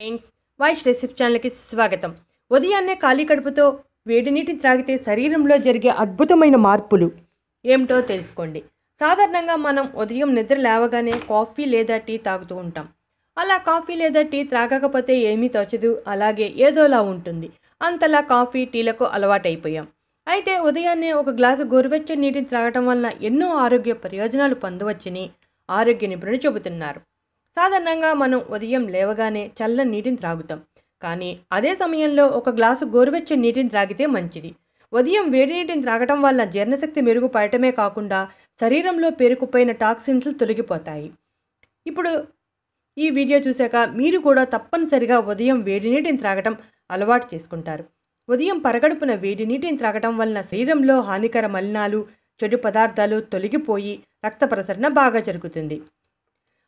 Friends voice రెసిప్ ఛానల్కి స్వాగతం. ఉదయాన్నే ఖాళీ కడుపుతో వేడి నీటిని త్రాగితే శరీరంలో జరిగే అద్భుతమైన మార్పులు ఏమిటో తెలుసుకోండి. సాధారణంగా మనం ఉదయం నిద్ర లేవగానే కాఫీ లేదా టీ తాగుతూ ఉంటాం. అలా కాఫీ లేదా టీ త్రాగకపోతే ఏమీ తోచదు అలాగే ఏదోలా ఉంటుంది. అంతలా కాఫీ టీలకు అలవాటైపోయాం. అయితే ఉదయాన్నే ఒక గ్లాసు గోరువెచ్చని నీటిని త్రాగటం వలన ఎన్నో ఆరోగ్య ప్రయోజనాలు పొందవచ్చని ఆరోగ్య నిపుణులు చెబుతున్నారు. సాధారణంగా మనం ఉదయం లేవగానే చల్లని నీటిని త్రాగుతాం. కానీ అదే సమయంలో ఒక గ్లాసు గోరువెచ్చని నీటిని త్రాగితే మంచిది. ఉదయం వేడి నీటిని త్రాగటం వల్ల జీర్ణశక్తి మెరుగుపడటమే కాకుండా శరీరంలో పేరుకుపోయిన టాక్సిన్స్ తొలగిపోతాయి. ఇప్పుడు ఈ వీడియో చూశాక మీరు కూడా తప్పనిసరిగా ఉదయం వేడి నీటిని త్రాగటం అలవాటు చేసుకుంటారు. ఉదయం పరగడుపున వేడి నీటిని త్రాగటం వలన శరీరంలో హానికర మలినాలు చెడు పదార్థాలు తొలగిపోయి రక్త ప్రసరణ బాగా జరుగుతుంది.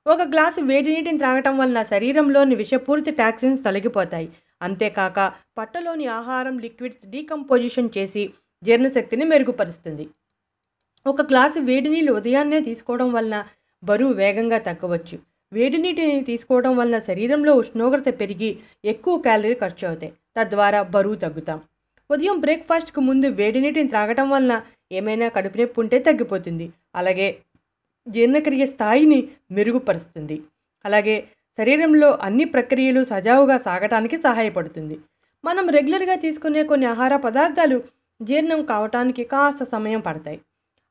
ఒక గ్లాసు వేడి నీటిని త్రాగటం వలన శరీరంలోని విషపూరిత టాక్సిన్స్ తొలగిపోతాయి. అంతేకాక పట్టలోని ఆహారం లిక్విడ్స్ డీకంపోజిషన్ చేసి జీర్ణశక్తిని మెరుగుపరుస్తుంది. ఒక గ్లాసు వేడి నీళ్ళు ఉదయాన్నే తీసుకోవడం వలన బరువు వేగంగా తగ్గవచ్చు. వేడి నీటిని తీసుకోవడం వలన శరీరంలో ఉష్ణోగ్రత పెరిగి ఎక్కువ క్యాలరీ ఖర్చు అవుతాయి తద్వారా బరువు తగ్గుతాం. ఉదయం బ్రేక్ఫాస్ట్కు ముందు వేడి నీటిని త్రాగటం వలన ఏమైనా కడుపు నొప్పి ఉంటే తగ్గిపోతుంది. అలాగే జీర్ణక్రియ స్థాయిని మెరుగుపరుస్తుంది. అలాగే శరీరంలో అన్ని ప్రక్రియలు సజావుగా సాగటానికి సహాయపడుతుంది. మనం రెగ్యులర్గా తీసుకునే కొన్ని ఆహార పదార్థాలు జీర్ణం కావటానికి కాస్త సమయం పడతాయి.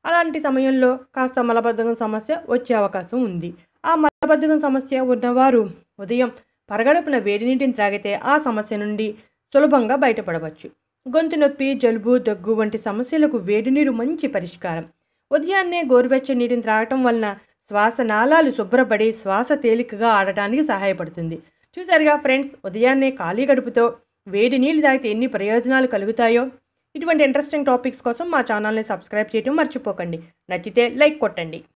అలాంటి సమయంలో కాస్త మలబద్ధకం సమస్య వచ్చే అవకాశం ఉంది. ఆ మలబద్ధకం సమస్య ఉన్నవారు ఉదయం పరగడుపున వేడి నీటిని త్రాగితే ఆ సమస్య నుండి సులభంగా బయటపడవచ్చు. గొంతు నొప్పి జలుబు దగ్గు వంటి సమస్యలకు వేడి నీరు మంచి పరిష్కారం. ఉదయాన్నే గోరువెచ్చ నీటిని త్రాగటం వలన శ్వాస నాళాలు శుభ్రపడి శ్వాస తేలికగా ఆడటానికి సహాయపడుతుంది. చూసారుగా ఫ్రెండ్స్ ఉదయాన్నే ఖాళీ గడుపుతో వేడి నీళ్ళు తాగితే ఎన్ని ప్రయోజనాలు కలుగుతాయో? ఇటువంటి ఇంట్రెస్టింగ్ టాపిక్స్ కోసం మా ఛానల్ని సబ్స్క్రైబ్ చేయడం మర్చిపోకండి. నచ్చితే లైక్ కొట్టండి.